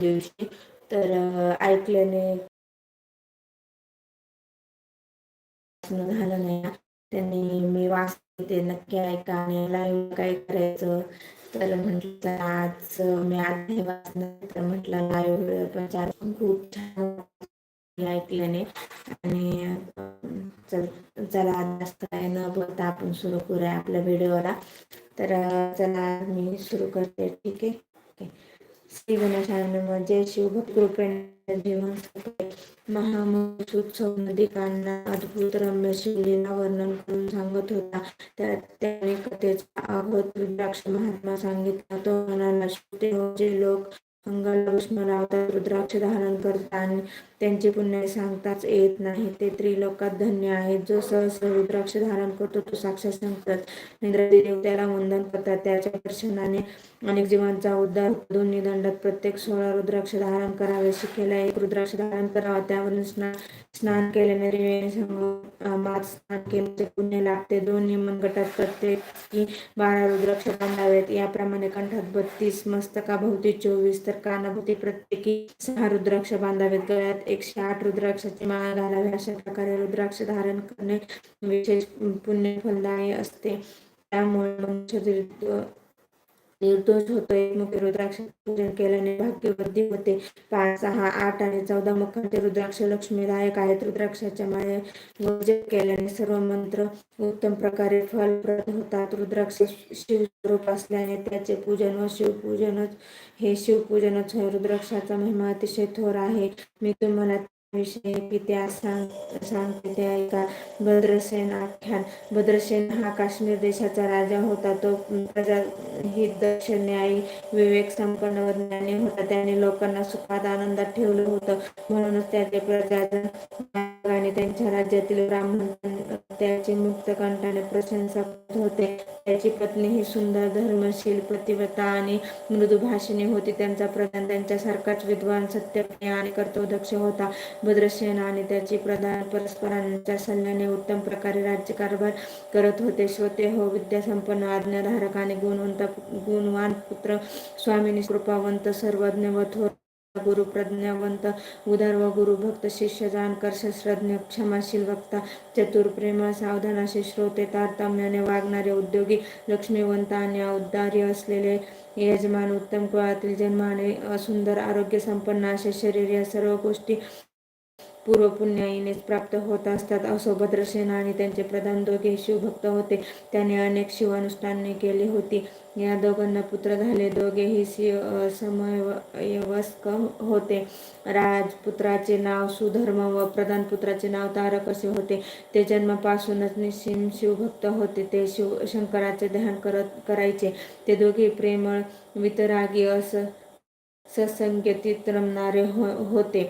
दिवशी. तर ऐकल्याने झालं नाही. त्यांनी मी वाचते ते नक्की ऐका आणि लाईव्ह काय करायचं? तर म्हटलं आज मी आज वाचणार. तर म्हटलं लाईव्ह प्रचार खूप छान ऐकल्याने. आणि चल चला जास्त काय न बोलता आपण सुरू करूया आपल्या व्हिडिओला तर चला मी सुरू करते. ठीक आहे? श्री गणेशानं जय शिव भक्तृपेण जीवन महामहोत्सव नदीकांना अद्भुत रम्य शिवलीला वर्णन करून सांगत होता. त्या त्याने कथेचा अभूत रुद्राक्ष महात्मा सांगितला. तो म्हणाला हो, जे लोक अंगाला भस्म लावतात रुद्राक्ष धारण करतात आणि त्यांचे पुण्य सांगताच येत नाही. ते त्रिलोकात धन्य आहेत. जो सहस रुद्राक्ष धारण करतो तो साक्षात सांगतात. इंद्रादी देवत्याला वंदन करतात. त्याच्या दर्शनाने अनेक जीवांचा उद्धार दोन्ही दंडात प्रत्येक सोळा रुद्राक्ष धारण करावे. शिकेला एक रुद्राक्ष धारण करावा. त्यावरून स्नान स्नान केल्याने मात स्नान केल्याचे पुण्य लागते दोन्ही मनगटात प्रत्येकी बारा रुद्राक्ष बांधावेत. याप्रमाणे कंठात बत्तीस मस्तकाभोवती चोवीस तर कानाभोवती प्रत्येकी सहा रुद्राक्ष बांधावेत. गळ्यात एकशे आठ रुद्राक्षाची माळ घालावी अशा प्रकारे रुद्राक्ष धारण करणे विशेष पुण्य फलदायी असते. त्यामुळे मनुष्य निर्दोष होतो. एकमुखी रुद्राक्ष पूजन केल्याने भाग्यवृद्धी होते. पाच सहा आठ आणि चौदा मुखांचे रुद्राक्ष लक्ष्मीदायक आहेत. रुद्राक्षाच्या माळे वजन केल्याने सर्व मंत्र उत्तम प्रकारे फलप्रद होतात. रुद्राक्ष शिवस्वरूप असल्याने त्याचे पूजन व शिवपूजनच हे शिवपूजनच होय रुद्राक्षाचा महिमा अतिशय थोर आहे. मी तुम्हाला विषयी पित्या सांग सांगते ऐका. भद्रसेन आख्यान. भद्रसेन हा काश्मीर देशाचा राजा होता. तो प्रजा हित दक्ष न्यायी विवेक संपन्न व ज्ञानी होता. त्याने लोकांना सुखात आनंदात ठेवलं होतं. म्हणूनच त्याचे प्रजाजन आणि त्यांच्या राज्यातील ब्राह्मण त्याची मुक्त कंठाने प्रशंसा होते. त्याची पत्नी ही सुंदर धर्मशील प्रतिवता आणि मृदुभाषिणी होती. त्यांचा प्रधान त्यांच्यासारखाच विद्वान सत्यप्रिय आणि कर्तव्यदक्ष होता. भद्रसेन आणि त्याची प्रधान परस्परांच्या सल्ल्याने उत्तम प्रकारे राज्यकारभार करत होते. श्रोते हो विद्यासंपन्न आज्ञाधारक आणि गुणवंत गुणवान पुत्र स्वामीनी कृपावंत सर्वज्ञ व थोर गुरु प्रज्ञावंत उदार व गुरु भक्त शिष्य जाणकर शस्त्रज्ञ क्षमाशील वक्ता चतुर प्रेमळ सावधान असे श्रोते तारतम्याने वागणारे उद्योगी लक्ष्मीवंत आणि औदार्य असलेले यजमान उत्तम कुळातील जन्माने सुंदर आरोग्य संपन्न असे शरीर या सर्व गोष्टी पूर्वपुण्याईनेच प्राप्त होत असतात. असो भद्रसेन आणि त्यांचे प्रधान दोघे शिवभक्त होते. त्याने अनेक शिवानुष्ठाने केली होती. या दोघांना पुत्र झाले. दोघेही शिव समयवस्क होते. राजपुत्राचे नाव सुधर्म व प्रधान पुत्राचे नाव तारक असे होते. ते जन्मापासूनच निशिम शिवभक्त होते. ते शिव शंकराचे ध्यान करत करायचे. ते दोघे प्रेमळ वितरागी अस ससंगतीत रमणारे हो होते.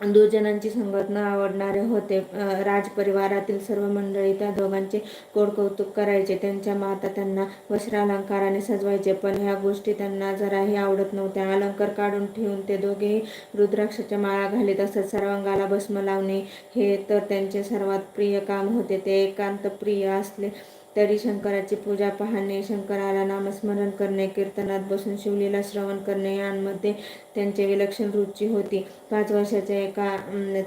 दुर्जनांची संगत न आवडणारे होते. राजपरिवारातील सर्व मंडळी त्या दोघांचे कोडकौतुक करायचे. त्यांच्या माता त्यांना वस्त्रालंकाराने सजवायचे. पण ह्या गोष्टी त्यांना जराही आवडत नव्हत्या. अलंकार काढून ठेवून ते दोघेही रुद्राक्षाच्या माळा घालीत. असत सर्वांगाला भस्म लावणे हे तर त्यांचे सर्वात प्रिय काम होते. ते एकांत प्रिय असले तरी शंकराची पूजा पाहणे शंकराला नामस्मरण करणे कीर्तनात बसून शिवलीला श्रवण करणे यांमध्ये त्यांचे विलक्षण रुची होती. पाच वर्षाच्या एका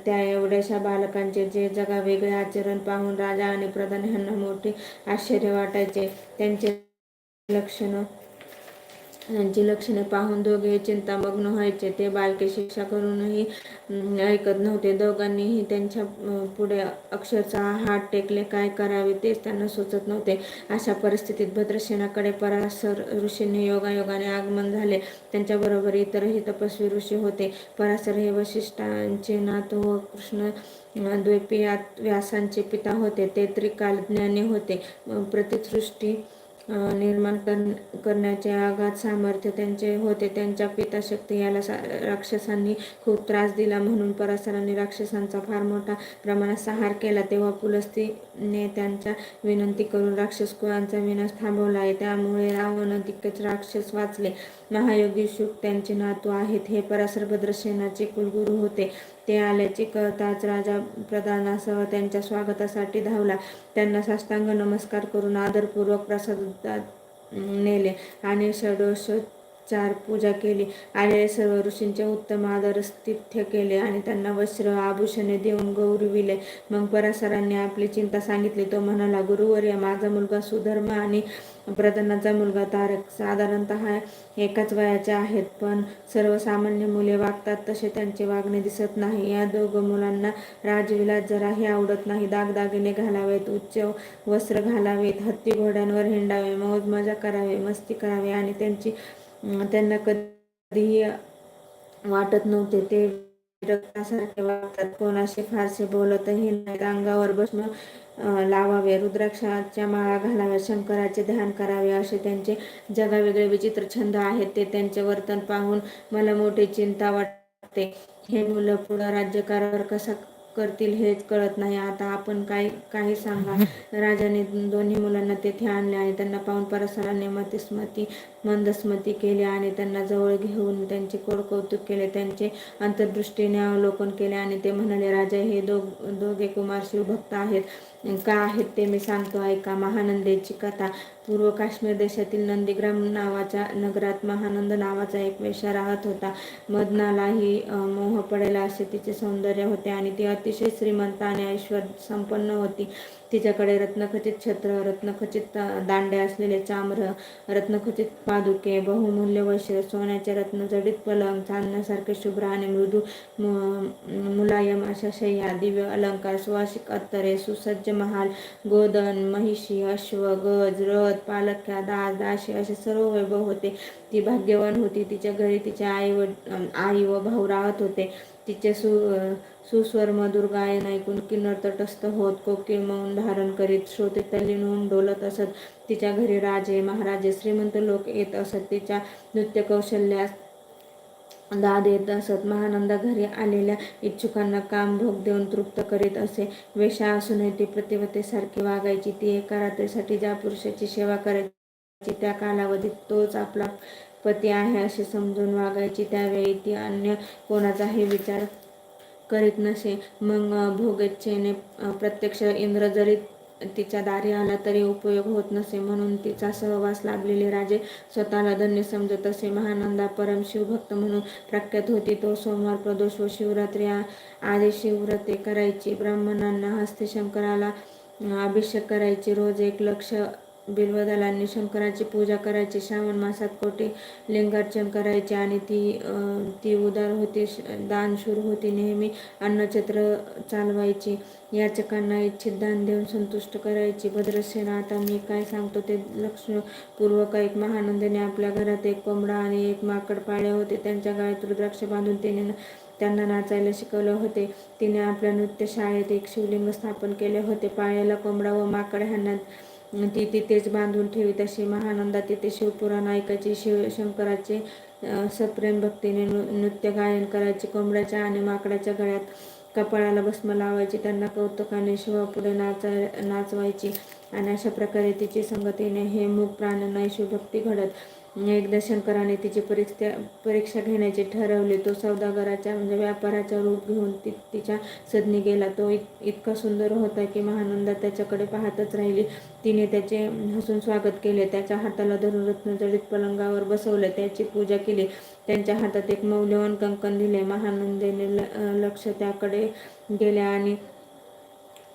त्या एवढ्याशा बालकांचे जे जगा वेगळे आचरण पाहून राजा आणि प्रधान यांना मोठे आश्चर्य वाटायचे. त्यांचे लक्षणं यांची लक्षणे पाहून दोघे चिंतामग्न व्हायचे. ते बालके शिक्षा करूनही ऐकत नव्हते. दोघांनीही त्यांच्या पुढे अक्षरशः हात टेकले. काय करावे तेच त्यांना सुचत नव्हते. अशा परिस्थितीत भद्रसेनाकडे परासर ऋषींनी योगायोगाने आगमन झाले. त्यांच्याबरोबर इतरही तपस्वी ऋषी होते. परासर हे वशिष्ठांचे नातू व कृष्ण द्वैपियात व्यासांचे पिता होते. ते त्रिकालज्ञानी होते. प्रतिसृष्टी निर्माण करण्याचे आघात सामर्थ्य त्यांचे होते. त्यांच्या पिताशक्ती याला राक्षसांनी खूप त्रास दिला म्हणून परासरांनी राक्षसांचा फार मोठा प्रमाणात संहार केला. तेव्हा पुलस्तीने त्यांच्या विनंती करून राक्षस कुळांचा विनाश थांबवला आहे. त्यामुळे रावण दिग्गज राक्षस वाचले. महायोगी शुक त्यांचे नातू आहेत. हे परासर भद्रसेनाचे कुलगुरू होते. ते आल्याचे कळताच राजा प्रधानासह त्यांच्या स्वागतासाठी धावला. त्यांना साष्टांग नमस्कार करून आदरपूर्वक प्रसादात नेले आणि षडोष चार पूजा केली. आलेले सर्व ऋषींचे उत्तम आदर स्थित्य केले आणि त्यांना वस्त्र आभूषणे देऊन गौरविले. मग परासरांनी आपली चिंता सांगितली. तो म्हणाला गुरुवर्य माझा मुलगा सुधर्म आणि प्रधानाचा मुलगा तारक. साधारणत एकाच वयाचे आहेत पण सर्वसामान्य मुले वागतात तसे त्यांचे वागणे दिसत नाही. या दोघं मुलांना राजविलास जराही आवडत नाही. दागदागिने घालावेत उच्च वस्त्र घालावेत हत्ती घोड्यांवर हिंडावे मौज मजा करावे मस्ती करावे आणि त्यांची त्यांना कधीही वाटत नव्हते. ते रक्तासारखे वागतात. कोणाशी फारसे बोलतही नाहीत अंगावर भस्म लावावे. रुद्राक्षाच्या माळा घालाव्या. शंकराचे ध्यान करावे. असे त्यांचे जगावेगळे विचित्र छंद आहेत. ते त्यांचे वर्तन पाहून मला मोठी चिंता वाटते. हे मुलं पुढं राज्यकारभार कसा करतील हेच कळत नाही. आता आपण काय काही सांगा? राजाने दोन्ही मुलांना तेथे आणले आणि त्यांना पाहून परसराने मतिस्मती मंदस्मती केली आणि त्यांना जवळ घेऊन त्यांचे कोड कौतुक केले. त्यांचे अंतर्दृष्टीने अवलोकन केले आणि ते म्हणाले राजा हे दोघ दोघे कुमार शिवभक्त आहेत. का आहेत ते मी सांगतो. ऐका महानंदेची कथा. पूर्व काश्मीर देशातील नंदीग्राम नावाच्या नगरात महानंद नावाचा एक वेश्या राहत होता. मदनालाही मोह पडेल असे तिचे सौंदर्य होते आणि ती अतिशय श्रीमंत आणि ऐश्वर संपन्न होती. तिच्याकडे रत्नखचित छत्र रत्नखचित दांडे असलेले चाम्र रत्नखचित पादुके बहुमूल्य वैश्य सोन्याचे रत्न जडित पलंग चांदण्यासारखे शुभ्र आणि मृदू मुलायम अशा शय्या दिव्य अलंकार सुवासिक अत्तरे सुसज्ज महाल गोदन महिषी अश्व गज रथ पालख्या दास दाशी असे सर्व वैभव होते. ती भाग्यवान होती. तिच्या घरी तिच्या आई व आई व भाऊ राहत होते. तिचे सु सुस्वर मधुर गायन ऐकून किन्नर तटस्थ होत कोकिळ मौन धारण करीत श्रोते तल्लीन होऊन डोलत असत. तिच्या घरी राजे महाराजे श्रीमंत लोक येत असत. तिच्या नृत्य कौशल्यास दाद येत असत. महानंदा घरी आलेल्या इच्छुकांना काम भोग देऊन तृप्त करीत असे. वेशा असूनही ती प्रतिवतेसारखी वागायची. ती एका रात्रीसाठी ज्या पुरुषाची सेवा करायची त्या कालावधीत तोच आपला पती आहे असे समजून वागायची. त्यावेळी ती अन्य कोणाचाही विचार करीत नसे. मग भोगेच्छेने प्रत्यक्ष इंद्र जरी तिच्या दारी आला तरी उपयोग होत नसे म्हणून तिचा सहवास लाभलेले राजे स्वतःला धन्य समजत असे. महानंदा परम शिवभक्त म्हणून प्रख्यात होती. तो सोमवार प्रदोष व शिवरात्री आधी शिवव्रते करायची. ब्राह्मणांना हस्ते शंकराला अभिषेक करायचे. रोज एक लक्ष बिल्वदलांनी शंकराची पूजा करायची श्रावण मासात कोटी लिंगार्चन करायचे आणि ती ती उदार होती दानशूर होती नेहमी अन्नछत्र चालवायची. याचकांना इच्छित दान देऊन संतुष्ट करायची. भद्रसेना आता मी काय सांगतो ते लक्षपूर्वक एक महानंदीने आपल्या घरात एक कोंबडा आणि एक माकड पाळले होते. त्यांच्या गाळ्यात रुद्राक्ष बांधून तिने त्यांना नाचायला शिकवले होते. तिने आपल्या नृत्यशाळेत एक शिवलिंग स्थापन केले होते. पाळलेला कोंबडा व माकड ह्यांना ती तिथेच बांधून ठेवी तशी महानंदा तिथे शिवपुराण ऐकायची शिव शंकराचे सप्रेम भक्तीने नृत्य गायन करायचे कोंबड्याच्या आणि माकडाच्या गळ्यात कपाळाला भस्म लावायची त्यांना कौतुकाने शिवापुढे नाचा नाचवायची आणि अशा प्रकारे तिची संगतीने हे मूक प्राण्यांना शिवभक्ती घडत. म्हणजे एकदा शंकराने तिची परीक्षा परीक्षा घेण्याचे ठरवले तो सौदागराच्या म्हणजे व्यापाराच्या रूप घेऊन ती तिच्या सदनी गेला. तो इत इतका सुंदर होता की महानंदा त्याच्याकडे पाहतच राहिली. तिने त्याचे हसून स्वागत केले. त्याच्या हाताला धरून रत्नजडित पलंगावर बसवले. त्याची पूजा केली. त्यांच्या हातात एक मौल्यवान कंकण दिले. महानंदेने लक्ष त्याकडे गेले आणि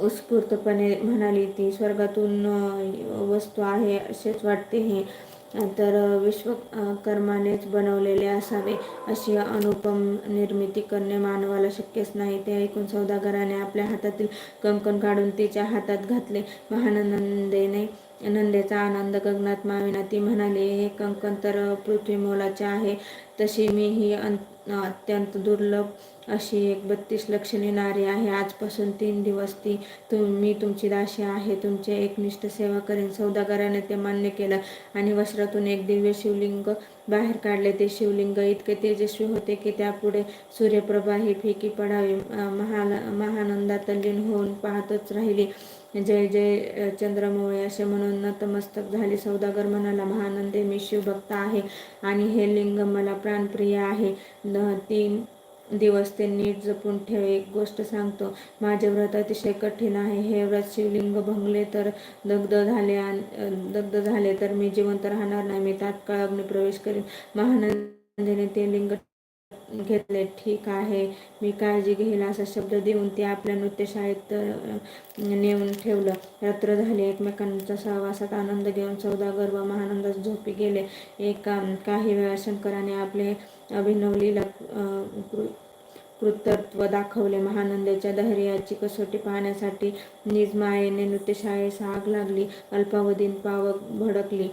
उत्स्फूर्तपणे म्हणाली ती स्वर्गातून वस्तू आहे असेच वाटते हे. तर विश्वकर्मानेच बनवलेले असावे अशी अनुपम निर्मिती करणे मानवाला शक्यच नाही. ते ऐकून सौदागराने आपल्या हातातील कंकण काढून तिच्या हातात घातले. महानंदेने नंदेचा आनंद गगनात माविना ती म्हणाली हे कंकण तर पृथ्वी मोलाचे आहे. तशी मी ही अत्यंत दुर्लभ अशी एक बत्तीस लक्षणी नारी आहे. आजपासून तीन दिवस ती तुम मी तुमची दाशी आहे. तुमचे एकनिष्ठ सेवा करेन. सौदागराने ते मान्य केलं आणि वस्त्रातून एक दिव्य शिवलिंग बाहेर काढले. ते शिवलिंग इतके तेजस्वी होते की त्यापुढे सूर्यप्रभा ही फेकी पडावी. महा महानंदा तल्लीन होऊन पाहतच राहिली. जय जय चंद्रमोळे असे म्हणून नतमस्तक झाले. सौदागर म्हणाला महानंदे मी शिवभक्त आहे आणि हे लिंग मला प्राणप्रिय आहे. तीन दिवस ते नीट जपून ठेव एक गोष्ट सांगतो. माझे व्रत अतिशय कठीण आहे. हे व्रत शिवलिंग भंगले तर दग्ध झाले दग्ध झाले तर मी जिवंत राहणार नाही. मी तात्काळ अग्निप्रवेश करीन. महानंदेने ते लिंग घेतले. ठीक आहे. मी काळजी घेईल असा शब्द देऊन ते आपल्या नृत्यशाळेत नेऊन ठेवलं. रात्र झाली. एकमेकांच्या सहवासात आनंद घेऊन सौदागर व महानंदात झोपी गेले. एका काही वेळा शंकराने आपले अभिनव लीला कृतत्व दाखवले. महानंदेच्या धैर्याची कसोटी पाहण्यासाठी निजमायेने नृत्यशाळेस आग लागली. अल्पावधीत पावक भडकली.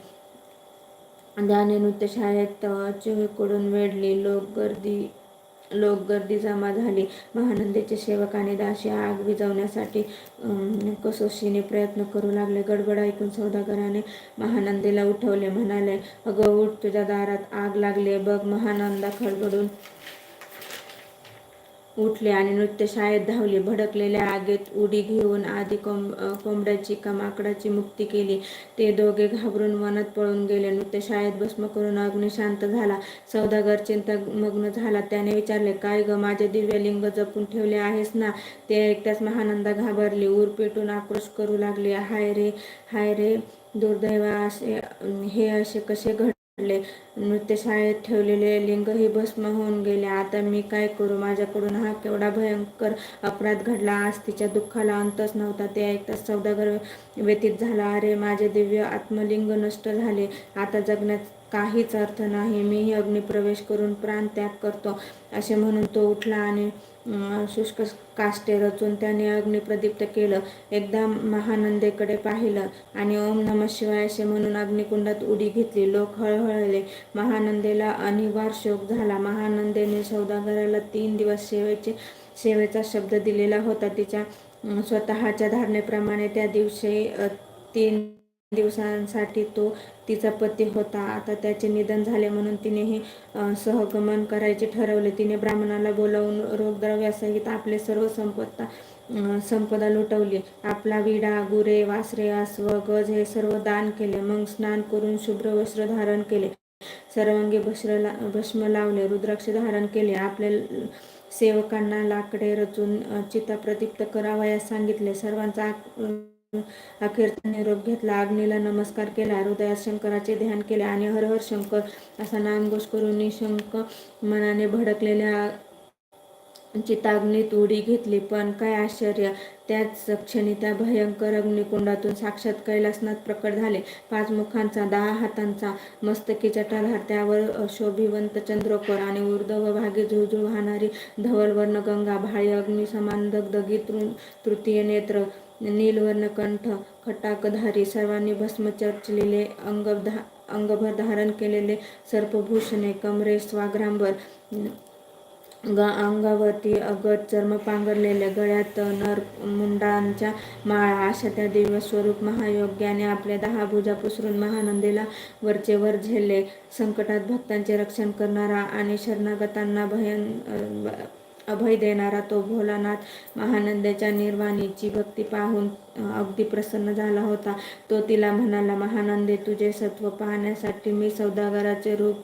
त्याने नृत्यशाळेत चेहकडून वेढली लोक गर्दी लोक गर्दी जमा झाली. महानंदेचे सेवक आणि दाशी आग विझवण्यासाठी कसोशीने प्रयत्न करू लागले. गडबड ऐकून सौदागराने महानंदेला उठवले. म्हणाले अगं उठ तुझ्या दारात आग लागले बघ महानंदा खडबडून उठले आणि नृत्यशाळेत धावले. भडकलेल्या आगीत उडी घेऊन आधी कोंब कोंबड्याची का माकडाची मुक्ती केली. ते दोघे घाबरून वनात पळून गेले. नृत्यशाळेत भस्म करून अग्नी शांत झाला. सौदागर चिंतामग्न झाला. त्याने विचारले काय ग माझे दिव्य लिंग जपून ठेवले आहेस ना? ते ऐकताच महानंदा घाबरली. ऊर पेटून आक्रोश करू लागले. हाय रे हाय रे दुर्दैवा असे हे असे कसे घड नृत्यशाळेत ठेवलेले लिंगही भस्म होऊन गेले. आता मी काय करू? माझ्याकडून हा केवढा भयंकर अपराध घडला? आज तिच्या दुःखाला अंतच नव्हता ते ऐकताच सौदागर व्यतीत झाला. अरे माझे दिव्य आत्मलिंग नष्ट झाले. आता जगण्यात काहीच अर्थ नाही. मीही अग्निप्रवेश करून प्राण त्याग करतो असे म्हणून तो उठला आणि शुष्क काष्टे रचून त्याने अग्निप्रदीप्त केलं. एकदा महानंदेकडे पाहिलं आणि ओम नम शिवाय असे म्हणून अग्निकुंडात उडी घेतली. लोक हळहळले. महानंदेला अनिवार शोक झाला. महानंदेने सौदागराला तीन दिवस सेवेचे सेवेचा शब्द दिलेला होता. तिच्या स्वतःच्या धारणेप्रमाणे त्या दिवशी तीन दिवसांसाठी तो तिचा पती होता. आता त्याचे निधन झाले म्हणून तिनेही सहगमन करायचे ठरवले. तिने ब्राह्मणाला बोलावून रोगद्रव्यासहित आपले सर्व संपत्ता संपदा लुटवली. आपला विडा गुरे वासरे अस्व गज हे सर्व दान केले. मग स्नान करून शुभ्र वस्त्र धारण केले. सर्वांगी भस्र भस्म लावले. रुद्राक्ष धारण केले. आपल्या सेवकांना लाकडे रचून चिता प्रदीप्त करावयास सांगितले. सर्वांचा अखेर निरोप घेतला. अग्नीला नमस्कार केला. हृदयात शंकराचे ध्यान केले आणि हर हर शंकर असा नामघोष करून निशंक मनाने भडकलेल्या चिताग्नीत उडी घेतली. पण काय आश्चर्य! त्याच क्षणी त्या भयंकर अग्निकुंडातून साक्षात कैलासनाथ प्रकट झाले. पाच मुखांचा दहा हातांचा मस्तकी जटाधार त्यावर शोभिवंत चंद्रकोर आणि ऊर्ध्व भागी झुळझुळ वाहणारी धवलवर्ण गंगा भाळी अग्निसमान समान दगदगी तृतीय नेत्र नीलवर्ण कंठ खटाकधारी सर्वांनी भस्म चर्चलेले अंगधा अंगभर धारण केलेले सर्पभूषणे कमरे स्वाग्रांबर अंगावरती अगद चर्म पांघरलेले गळ्यात नर मुंडांच्या माळा अशा त्या दिव्य स्वरूप महायोग्याने आपल्या दहा भुजा पसरून महानंदीला वरचे वर झेलले. संकटात भक्तांचे रक्षण करणारा आणि शरणागतांना भयन अभय देणारा तो भोलानाथ महानंदाच्या निर्वाणीची भक्ती पाहून अगदी प्रसन्न झाला होता. तो तिला म्हणाला महानंदे तुझे सत्व पाहण्यासाठी मी सौदागराचे रूप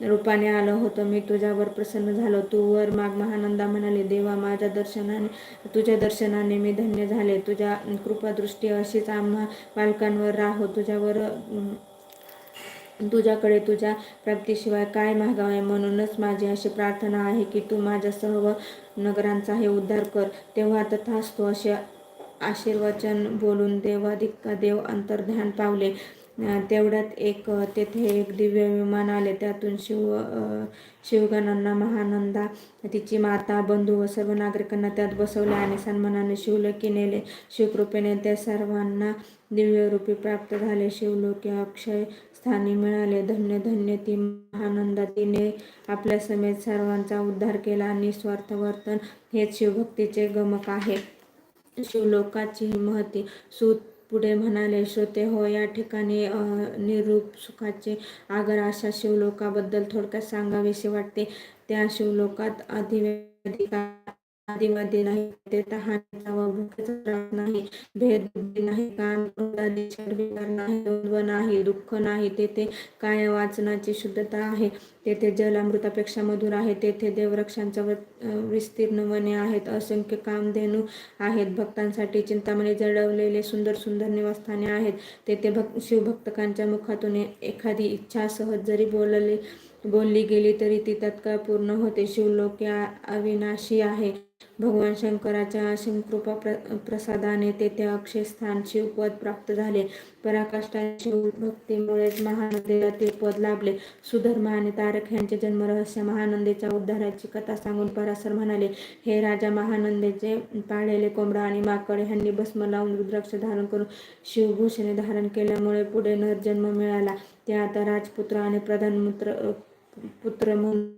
रूपाने आलो होतो. मी तुझ्यावर प्रसन्न झालो. तू वर माग. महानंदा म्हणाले देवा माझ्या दर्शनाने तुझ्या दर्शनाने मी धन्य झाले. तुझ्या कृपादृष्टी अशीच आम्हा बालकांवर राहो. तुझ्यावर तुझ्याकडे तुझ्या प्राप्तीशिवाय काय मागावे म्हणूनच माझी अशी प्रार्थना आहे की तू माझ्या सर्व नगरांचा हे उद्धार कर. तेव्हा तथास्तु असे आशीर्वचन बोलून देवाधिका देव अंतर्ध्यान पावले. तेवढ्यात एक तेथे एक दिव्य विमान आले. त्यातून शिव शिवगणांना महानंदा तिची माता बंधू व सर्व नागरिकांना त्यात बसवले आणि सन्मानाने शिवलोकी नेले. शिवकृपेने त्या सर्वांना दिव्यरूपी प्राप्त झाले. शिवलोकी अक्षय स्थानी मिळाले. धन्य धन्य ती महानंदा तिने आपल्या समेत सर्वांचा उद्धार केला निस्वार्थ वर्तन हेच शिवभक्तीचे गमक आहे. शिवलोकाची महती सूत पुढे म्हणाले श्रोते हो या ठिकाणी निरूप सुखाचे आगर अशा शिवलोकाबद्दल थोडक्यात सांगावेसे वाटते. त्या शिवलोकात अधिवेदिका आदिवादी नाही ते तहानेचा व भूकेचा त्रास नाही भेद नाही कान नाही द्वंद्व नाही दुःख नाही तेथे काय वाचनाची शुद्धता आहे? तेथे जल अमृतापेक्षा मधुर आहे तेथे देवरक्षांच्या विस्तीर्ण वने आहेत असंख्य कामधेनू आहेत भक्तांसाठी चिंतामणी जडवलेले सुंदर सुंदर निवासस्थाने आहेत तेथे भक्त शिवभक्तकांच्या मुखातून एखादी इच्छा सहज जरी बोलली बोलली गेली तरी ती तत्काळ पूर्ण होते शिवलोक अविनाशी आहे. भगवान शंकराच्या असीम कृपा प्र प्रसादाने तेथे अक्षय स्थान शिवपद प्राप्त झाले. पराकाष्ठा शिवभक्तीमुळेच महानंदेला ते पद लाभले. सुधर्मा आणि तारक यांचे जन्मरहस्य महानंदेच्या उद्धाराची कथा सांगून परासर म्हणाले हे राजा महानंदेचे पाळलेले कोंबडा आणि माकड यांनी भस्म लावून रुद्राक्ष धारण करून शिवभूषणे धारण केल्यामुळे पुढे नरजन्म मिळाला. ते आता राजपुत्र आणि प्रधानमंत्र पुत्र म्हणून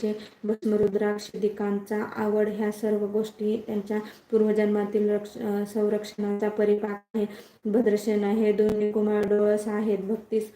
प्रियाचे भस्मरुद्राक्ष दिकांचा आवड ह्या सर्व गोष्टी त्यांच्या पूर्वजन्मातील रक्ष संरक्षणाचा परिपाक आहे. भद्रसेना हे दोन्ही कुमार डोळस आहेत. भक्तीस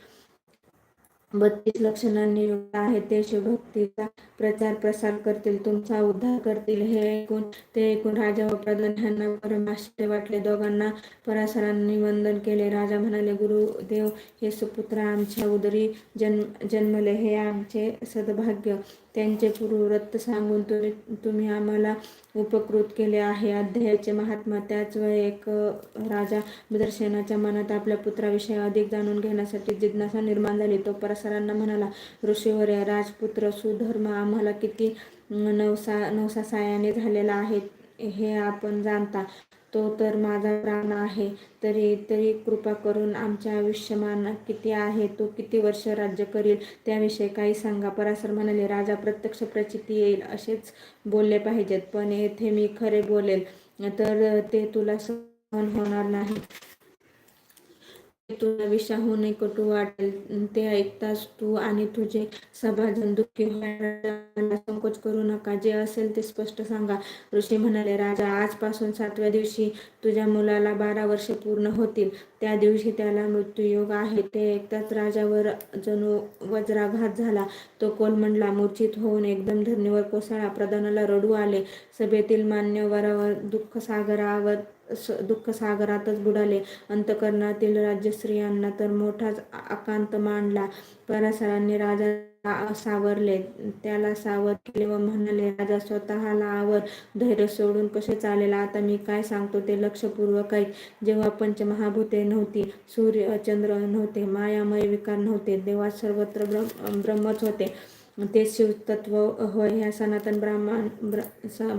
बत्तीस लक्षणांनी युक्त आहे. ते शिवभक्तीचा प्रचार प्रसार करतील तुमचा उद्धार करतील. हे ऐकून ते ऐकून राजा व प्रधान ह्यांना परम आश्चर्य वाटले. दोघांना परासरांनी वंदन केले. राजा म्हणाले गुरुदेव हे सुपुत्र आमच्या उदरी जन्म जन्मले. हे आमचे सद्भाग्य. त्यांचे पूर्ववृत्त सांगून तुम्ही तुम्ही आम्हाला उपकृत केले आहे. अध्यायाचे महात्मा त्याच वेळी एक राजा दर्शनाच्या मनात आपल्या पुत्राविषयी अधिक जाणून घेण्यासाठी जिज्ञासा निर्माण झाली. तो परसरांना म्हणाला ऋषीवर राजपुत्र सुधर्म आम्हाला किती नवसा नवसा सायाने झालेला आहे हे आपण जाणता. तो तर माझा प्राण आहे. तरी तरी कृपा करून आमच्या आयुष्यमान किती आहे तो किती वर्ष राज्य करील त्याविषयी काही सांगा. परासर म्हणाले राजा प्रत्यक्ष प्रचिती येईल असेच बोलले पाहिजेत. पण येथे मी खरे बोलेल तर ते तुला सहन होणार नाही. तुला विषाहून कटू वाटेल. ते ऐकतास तू आणि तुझे सभाजन दुःखी संकोच करू नका. जे असेल ते स्पष्ट सांगा. ऋषी म्हणाले राजा आजपासून सातव्या दिवशी तुझ्या मुलाला बारा वर्ष पूर्ण होतील. त्या दिवशी त्याला मृत्यूयोग आहे. ते ऐकताच राजावर जणू वज्राघात झाला. तो कोलमंडला मूर्छित होऊन एकदम धरणीवर कोसळा. प्रधानाला रडू आले. सभेतील मान्यवरावर दुःख सागरावर दुःख सागरातच बुडाले. अंतकरणातील राज्यश्रियांना तर मोठाच आकांत मांडला. परासरांनी राजा सावरले. त्याला सावर केले व म्हणाले राजा स्वतःला आवर. धैर्य सोडून कसे चालेल? आता मी काय सांगतो ते लक्षपूर्वक ऐक. जेव्हा पंचमहाभूते नव्हती सूर्य चंद्र नव्हते मायामय विकार नव्हते. देवा सर्वत्र ब्रह्म ब्रह्मच होते. ते शिवतत्व होय ह्या सनातन ब्राह्मण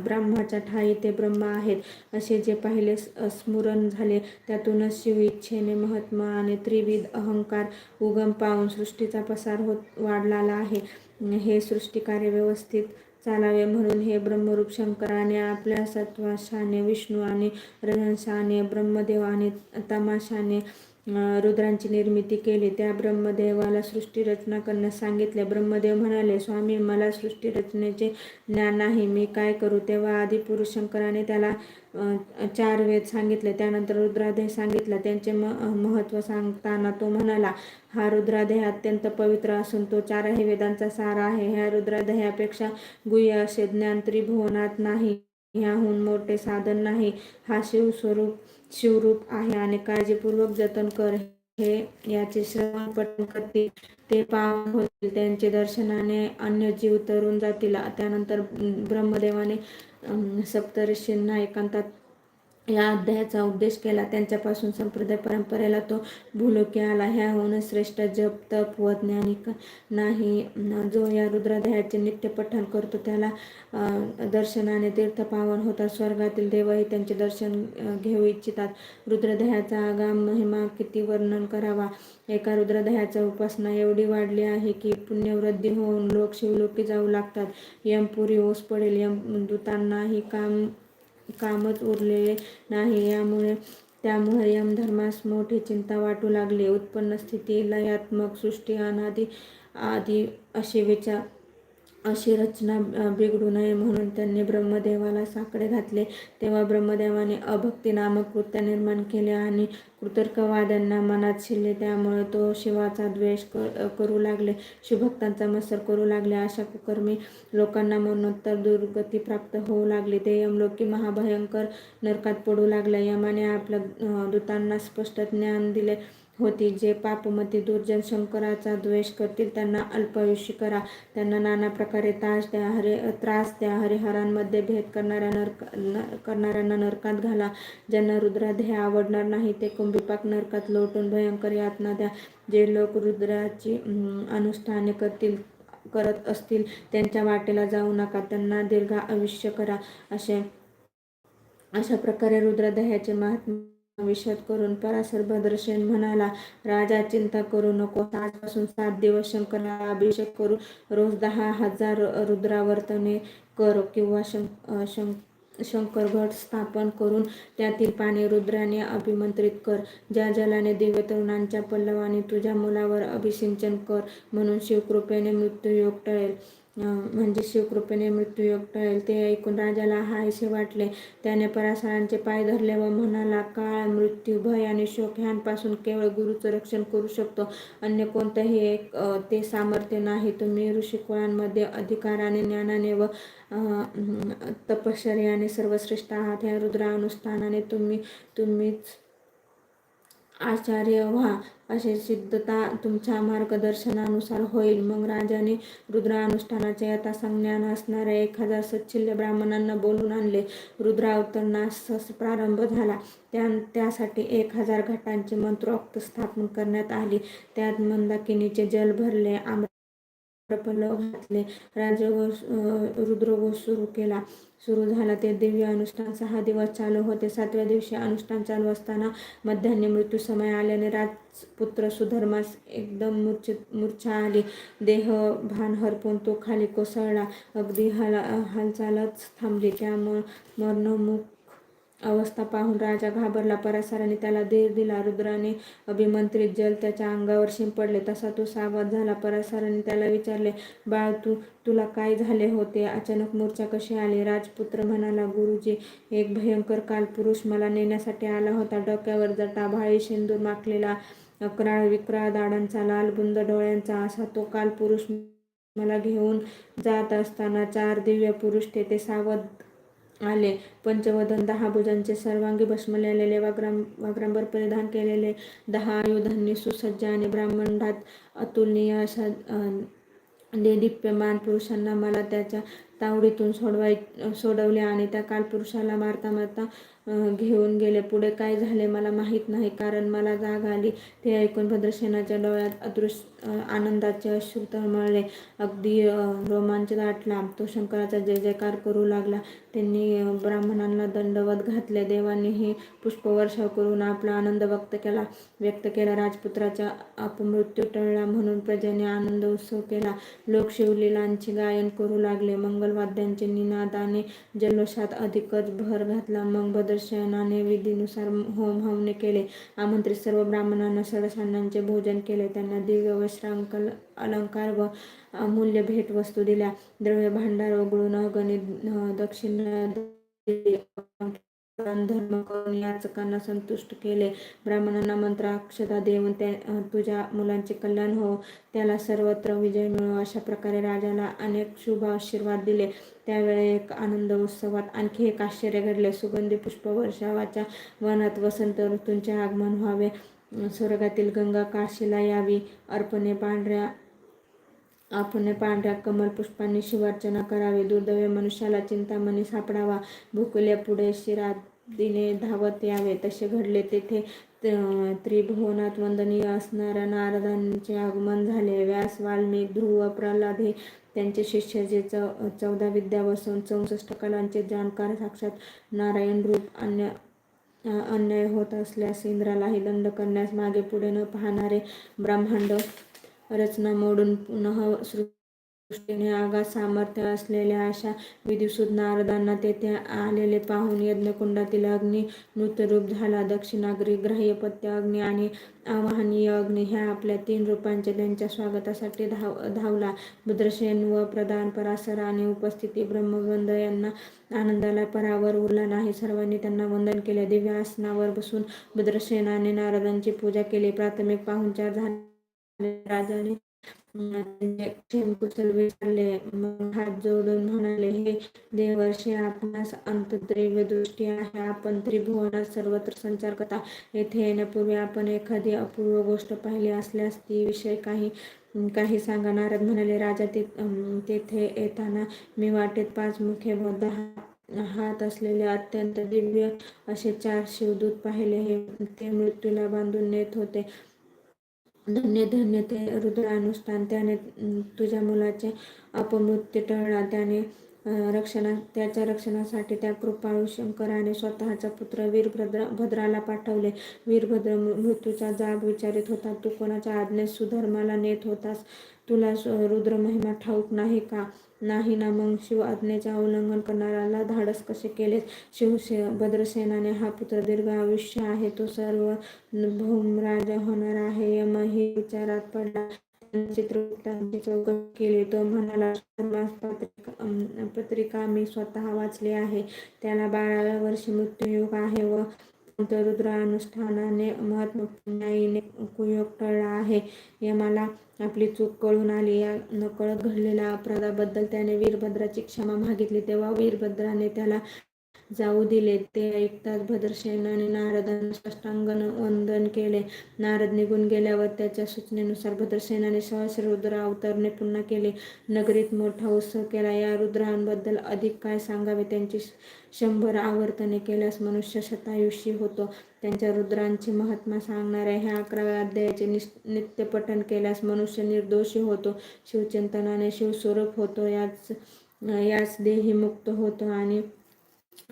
ब्राह्माच्या ठाई ते ब्रह्म आहेत. असे जे पाहिले स्मरण झाले त्यातूनच शिव इच्छेने महात्मा आणि त्रिविध अहंकार उगम पाहून सृष्टीचा पसार होत वाढलेला आहे. हे सृष्टिकार्य व्यवस्थित चालावे म्हणून हे ब्रह्मरूप शंकराने आपल्या सत्वाशाने विष्णू आणि रजनशाने ब्रह्मदेव आणि तमाशाने रुद्रांची निर्मिती केली. त्या ब्रह्मदेवाला सृष्टी रचना करण्यास सांगितले. ब्रह्मदेव म्हणाले स्वामी मला सृष्टी रचनेचे ज्ञान नाही. मी काय करू? तेव्हा आधी पुरुष शंकराने त्याला चार वेद सांगितले. त्यानंतर रुद्रादेह सांगितला. त्यांचे म महत्त्व सांगताना तो म्हणाला हा रुद्रादेह अत्यंत पवित्र असून तो चारही वेदांचा सार आहे. ह्या रुद्रादेहापेक्षा गुह्य असे ज्ञान त्रिभुवनात नाही. ह्याहून मोठे साधन नाही. हा शिवस्वरूप शिवरूप आहे आणि काळजीपूर्वक जतन कर हे याचे श्रवण पठण करतील. ते पावन होतील. त्यांचे दर्शनाने अन्य जीव तरून जातील. त्यानंतर ब्रह्मदेवाने सप्तऋषींना एकांतात या अध्यायाचा उद्देश केला. त्यांच्यापासून संप्रदाय परंपरेला तो भूलोकी आला. ह्याहून श्रेष्ठ जप तप व ज्ञानिक नाही. जो या रुद्राध्यायाचे नित्य पठण करतो त्याला दर्शनाने तीर्थ पावन होतात. स्वर्गातील देवही त्यांचे दर्शन घेऊ इच्छितात. रुद्रदेहाचा आगाम महिमा किती वर्णन करावा? एका रुद्रदेहाचा उपासना एवढी वाढली आहे की पुण्यवृद्धी होऊन लोक शिवलोकी जाऊ लागतात. यमपुरी ओस पडेल. यम दूतांनाही काम कामच उरलेले नाही. यामुळे त्यामुळे यमधर्मास मोठी चिंता वाटू लागली. उत्पन्न स्थिती लयात्मक सृष्टी अनादी आदी असे विचार अशी रचना बिघडू नये म्हणून त्यांनी ब्रह्मदेवाला साकडे घातले. तेव्हा ब्रह्मदेवाने अभक्ती नामक कृत्य निर्माण केले आणि कृतर्कवाद्यांना मनात शिरले. त्यामुळे तो शिवाचा द्वेष करू लागले. शिवभक्तांचा मत्सर करू लागले. अशा कुकर्मी लोकांना मरणोत्तर दुर्गती प्राप्त होऊ लागली. ते यमलोकी महाभयंकर नरकात पडू लागले. यमाने आपल्या दूतांना स्पष्ट ज्ञान दिले. होती जे पापमती दुर्जन शंकराचा द्वेष करतील त्यांना अल्पायुषी करा. त्यांना नाना प्रकारे तास द्या हरे त्रास द्या. हरिहरांमध्ये भेद करणाऱ्या नरक करणाऱ्यांना नरकात घाला. ज्यांना रुद्राध्याय आवडणार नाही ते कुंभीपाक नरकात लोटून भयंकर यातना द्या. जे लोक रुद्राची अनुष्ठाने करतील करत असतील त्यांच्या वाटेला जाऊ नका. त्यांना दीर्घ आयुष्य करा. असे अशा प्रकारे रुद्रदह्याचे महात्मा विषद करून पराशर भद्रसेन म्हणाला राजा चिंता करू नको. आजपासून सात दिवस शंकराला अभिषेक करू. रोज दहा हजार रुद्रावर्तने कर किंवा शंक शंकर स्थापन करून त्यातील पाणी रुद्राने अभिमंत्रित कर. ज्या जलाने दिव्य तरुणांच्या पल्लवाने तुझ्या मुलावर अभिसिंचन कर म्हणून शिवकृपेने मृत्यूयोग टळेल. म्हणजे शिवकृपेने मृत्यूयोग टळेल ते ऐकून राजाला हायसे वाटले. त्याने पराशरांचे पाय धरले व म्हणाला काळ मृत्यू भय आणि शोक ह्यांपासून केवळ गुरुचं रक्षण करू शकतो. अन्य कोणतंही एक ते सामर्थ्य नाही. तुम्ही ऋषिकुळांमध्ये अधिकाराने ज्ञानाने व तपश्चर्याने सर्वश्रेष्ठ आहात. ह्या रुद्रानुष्ठानाने तुम्ही तुम्हीच आचार्य व्हा. असे सिद्धता तुमच्या मार्गदर्शनानुसार होईल. मग राजाने रुद्रानुष्ठानाच्या यथासंज्ञान असणाऱ्या एक हजार सच्छिल्य ब्राह्मणांना बोलून आणले. रुद्रावतरणास प्रारंभ झाला. त्या त्यासाठी एक हजार घटांचे मंत्रोक्त स्थापन करण्यात आली. त्यात मंदाकिनीचे जल भरले आम्र घातले. राजघोष रुद्रघोष सुरू केला. सुरू झाला. ते दिव्य अनुष्ठान सहा दिवस चालू होते. सातव्या दिवशी अनुष्ठान चालू असताना मध्यान्ह मृत्यू समय आल्याने राजपुत्र सुधर्मास एकदम मूर्छित मूर्छा आली. देह भान हरपून तो खाली कोसळला. अगदी हाल हालचालच थांबली. त्यामुळे मरणमुख अवस्था पाहून राजा घाबरला. पराशराने त्याला धीर दिला. रुद्राने अभिमंत्रित जल त्याच्या अंगावर शिंपडले. तसा तो सावध झाला. पराशराने त्याला विचारले बाळ तू तुला काय झाले होते? अचानक मूर्छा कशी आली? राजपुत्र म्हणाला गुरुजी एक भयंकर कालपुरुष मला नेण्यासाठी आला होता. डोक्यावर जटा भाळी शेंदूर माखलेला अकराळ विक्राळ दाडांचा लालबुंद डोळ्यांचा असा तो कालपुरुष मला घेऊन जात असताना चार दिव्य पुरुष तेथे सावध आले. पंचवदन दहा भुजांचे सर्वांगी भस्मलेले वाग्राम वाग्रांबर परिधान केलेले. दहा आयुधांनी सुसज्ज आणि ब्राह्मणात अतुलनीय अशा दिप्यमान पुरुषांना मला त्याच्या तावडीतून सोडवाय सोडवले आणि त्या कालपुरुषाला मारता मारता घेऊन गेले. पुढे काय झाले मला माहीत नाही कारण मला जाग आली. ते ऐकून भद्रसेनाच्या डोळ्यात अदृश्य आनंदाचे अश्रू तळमळले. अगदी रोमांच दाटला तो शंकराचा जय जयकार करू लागला. त्यांनी ब्राह्मणांना दंडवत घातले. देवांनीही पुष्पवर्षाव करून आपला आनंद व्यक्त केला. व्यक्त केला. राजपुत्राचा अपमृत्यू टळला म्हणून प्रजेने आनंद उत्सव केला. लोक शिवलीलांचे गायन करू लागले. मंगलवाद्यांचे निनादाने जल्लोषात अधिकच भर घातला. मग भद्रशयनाने विधीनुसार होम हवने केले. आमंत्रित सर्व ब्राह्मणांना षडसान्नांचे भोजन केले. त्यांना दिव्य वस्त्रांकल अलंकार व अमूल्य भेटवस्तू दिल्या. द्रव्य भांडार वगळून अगणित दक्षिण धर्म करून याचकांना संतुष्ट केले. ब्राह्मणांना मंत्र अक्षता देऊन त्या तुझ्या मुलांचे कल्याण हो. त्याला सर्वत्र विजय मिळो अशा प्रकारे राजाला अनेक शुभ आशीर्वाद दिले. त्यावेळी एक आनंद उत्सवात आणखी एक आश्चर्य घडले. सुगंधी पुष्प वर्षावाच्या वनात वसंत ऋतूंचे आगमन व्हावे. स्वर्गातील गंगा काशीला यावी. अर्पणे पांढऱ्या आपण पांढऱ्या कमल पुष्पांनी शिवार्चना करावी. दुर्दैव मनुष्याला चिंतामणी सापडावा. भुकल्या पुढे शिरादीने धावत यावे. तसे घडले तेथे त्रिभुवनात वंदनीय असणाऱ्या नारदांचे आगमन झाले. व्यास वाल्मिक ध्रुव प्रल्हाद हे त्यांचे शिष्य जे चौ चौदा विद्या बसून चौसष्ट कलांचे जाणकार साक्षात नारायण रूप अन्य अन्याय होत असल्यास इंद्रालाही दंड करण्यास मागे पुढे न पाहणारे ब्रह्मांड रचना मोडून पुनः सृष्टीने आगात सामर्थ्य असलेल्या अशा विधिसूत नारदांना तेथे आलेले पाहून यज्ञकुंडातील अग्नी नृत्यरूप झाला. दक्षिणाग्री, ग्राह्यपत्य अग्नी आणि आवाहनीय अग्नी ह्या आपल्या तीन रूपांचे त्यांच्या स्वागतासाठी धाव धावला. भद्रसेन व प्रधान परासर आणि उपस्थिती ब्रह्मगंध यांना आनंदाला परावर उरला नाही. सर्वांनी त्यांना वंदन केले. दिव्य आसनावर बसून भद्रसेनाने नारदांची पूजा केली. प्राथमिक पाहुणचार झाले. राजाने त्यांचे म्हणजे विचारले. मग हात जोडून म्हणाले, हे देवर्षी आपणास अंतर्दिव्य दृष्टी आहे. आपण त्रिभुवनात सर्वत्र संचार करता. येथे येण्यापूर्वी आपण एखादी अपूर्व गोष्ट पाहिली असल्यास ती विषय काही काही सांगा. नारद म्हणाले, राजा ते तेथे येताना मी वाटेत पाच मुखे व हात असलेले अत्यंत दिव्य असे चार शिवदूत पाहिले. हे ते मृत्यूला बांधून नेत होते. धन्य धन्य ते रुद्रानुष्ठान. त्याने तुझ्या मुलाचे अपमृत्यू टळला. त्याने रक्षणा त्याच्या रक्षणासाठी त्या कृपाळू शंकराने स्वतःचा पुत्र वीरभद्र भद्राला पाठवले. वीरभद्र मृत्यूचा जाब विचारित होता. तू कोणाच्या आज्ञेत सुधर्माला नेत होतास? तुला रुद्र महिमा ठाऊक नाही का? नाही ना? मग शिव आज्ञेचे उल्लंघन करणाऱ्याला धाडस कसे केले शिवसे भद्रसेनाने हा पुत्र दीर्घ आयुष्य आहे. तो सर्व भूमराजा होणार आहे. यमही विचारात पडला. त्याने चित्रगुप्ताची चौकशी केली. तो म्हणाला, पत्रिका मी स्वतः वाचली आहे. त्याला बाराव्या वर्षी मृत्यूयोग आहे व रुद्रानुष्ठानाने महात्मपुण्याईने कुयोग टळला आहे. यमाला आपली चूक कळून आली. या नकळत घडलेल्या अपराधाबद्दल त्याने वीरभद्राची क्षमा मागितली. तेव्हा वीरभद्राने त्याला जाऊ दिले. ते ऐकताच भद्रसेनाने नारदांना साष्टांगण वंदन केले. नारद निघून गेल्यावर त्याच्या सूचनेनुसार भद्रसेनाने सहस्र रुद्र अवतरणे पुन्हा केले नगरीत मोठा उत्सव केला. या रुद्रांबद्दल अधिक काय सांगावे? त्यांची शंभर आवर्तने केल्यास मनुष्य शतायुषी होतो. त्यांच्या रुद्रांची महात्मा सांगणाऱ्या ह्या अकराव्या अध्यायाचे नित्यपठण केल्यास मनुष्य निर्दोषी होतो. शिवचिंतनाने शिवस्वरूप होतो. याच याच देही मुक्त होतो आणि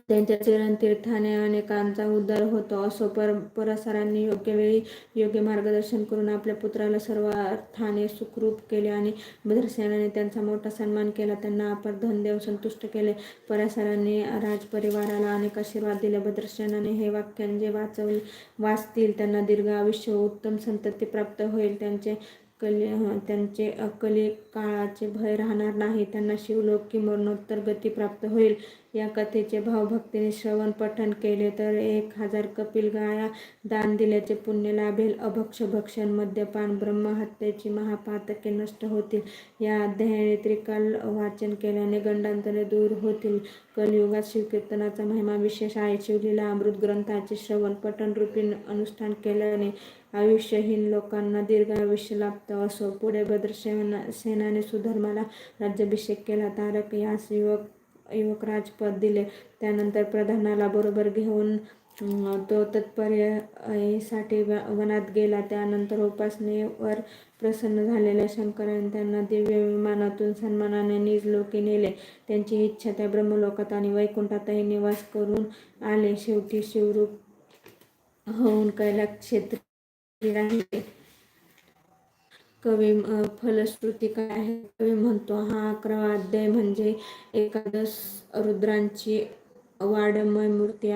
त्यांच्या चरणतीर्थाने अनेकांचा उद्धार होतो. असो पर परसरांनी योग्य वेळी योग्य मार्गदर्शन करून आपल्या पुत्राला सर्व अर्थाने सुखरूप केले आणि भद्रसेनाने त्यांचा मोठा सन्मान केला. त्यांना अपार धन देव संतुष्ट केले. परसरांनी राजपरिवाराला अनेक आशीर्वाद दिले. भद्रसेनाने हे वाक्यान जे वाचव वाचतील त्यांना दीर्घ आयुष्य उत्तम संतती प्राप्त होईल. त्यांचे कले त्यांचे कलिकाळाचे भय राहणार नाही. त्यांना शिवलोक की मरणोत्तर गती प्राप्त होईल. या कथेचे भावभक्तीने श्रवण पठण केले तर एक हजार कपिल गाया दान दिल्याचे पुण्य लाभेल. अभक्ष भक्षण, मद्यपान, ब्रह्महत्येची महापातके नष्ट होतील. या अध्यायाने त्रिकाल वाचन केल्याने गंडांतरे दूर होतील. कलियुगात शिवकीर्तनाचा महिमा विशेष आहे. शिवलीला अमृत ग्रंथाचे श्रवण पठण रूपी अनुष्ठान केल्याने आयुष्यहीन लोकांना दीर्घ आयुष्य लाभतं. असो पुढे भद्रसेनाने सुधर्माला राज्याभिषेक केला. तारक यास युवक युवक राजपद दिले. त्यानंतर प्रधानाला बरोबर घेऊन तो तत्पर्यासाठी वनात गेला. त्यानंतर उपासनेवर प्रसन्न झालेल्या शंकराने त्यांना दिव्य विमानातून सन्मानाने निजलोकी नेले. त्यांची इच्छा त्या ब्रह्मलोकात आणि वैकुंठातही निवास करून आले. शेवटी शिवरूप होऊन कैलास क्षेत्री राहिले. कवी फलश्रुती काय आहे? कवी म्हणतो, हा अकरावा अध्याय म्हणजे एकादश रुद्रांची वाडमय मूर्ती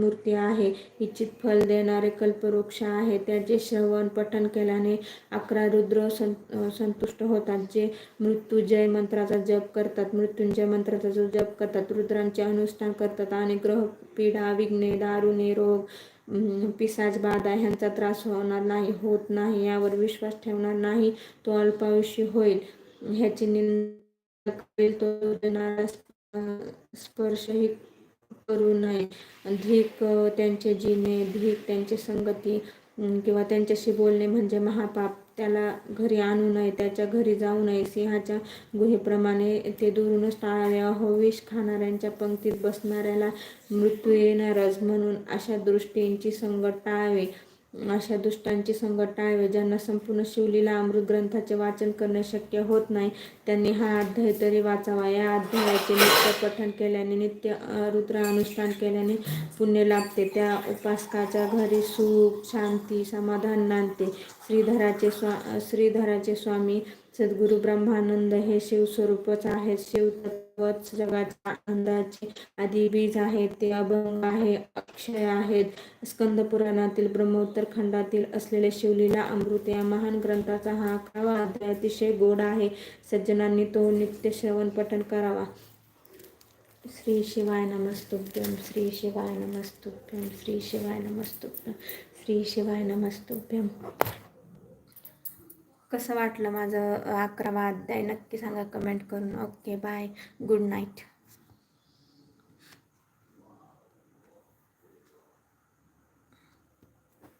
मूर्ती आहे. इच्छित फल देणारे कल्पवृक्ष आहे. त्याचे श्रवण पठण केल्याने अकरा रुद्र संतुष्ट होतात. जे मृत्युजय मंत्राचा जप करतात, मृत्युंजय मंत्राचा जप करतात, रुद्रांचे अनुष्ठान करतात आणि ग्रहपीडा, विघ्ने, दारुणे, रोग, पिसाच बाधा ह्यांचा त्रास होणार नाही, होत नाही यावर विश्वास ठेवणार नाही, तो अल्पायुषी होईल. ह्याची निंदा करेल तो स्पर्शही करू नये. धिक त्यांचे जिणे, धिक त्यांची संगती किंवा त्यांच्याशी बोलणे म्हणजे महापाप. त्याला घरी आणू नये, त्याच्या घरी जाऊ नये. सिंहाच्या गुहेप्रमाणे ते दुरूनच टाळावे. अहो, विष खाणाऱ्यांच्या पंक्तीत बसणाऱ्याला मृत्यू येणारच, म्हणून अशा दृष्टींची संगत टाळावी. अशा दुष्टांची संगत आहे ज्यांना संपूर्ण शिवलीला अमृत ग्रंथाचे वाचन करणे शक्य होत नाही, त्यांनी हा अध्याय तरी वाचावा. या अध्यायाचे नित्य पठण केल्याने, नित्य रुद्र अनुष्ठान केल्याने पुण्य लाभते. त्या उपासकाच्या घरी सुख, शांती, समाधान नांदते. श्रीधराचे स्वा श्रीधराचे स्वामी सद्गुरु ब्रह्मानंद हे शिवस्वरूपच आहेत. शिव तत्वच जगाच्या आनंदाचे आदी बीज आहेत. ते अभंग आहे अक्षय आहेत. स्कंद पुराणातील ब्रह्मोत्तर खंडातील असलेले शिवलीला अमृत या महान ग्रंथाचा हा अकरावा अध्याय अतिशय गोड आहे. सज्जनांनी तो नित्य श्रवण पठण करावा. श्री शिवाय नमस्तुभ्यम श्री शिवाय नमस्तुभ्यम श्री शिवाय नमस्तुभ्यम श्री शिवाय नमस्तुभ्यम कसं वाटलं माझं अकरावा अध्याय नक्की सांगा कमेंट करून. Okay bye good night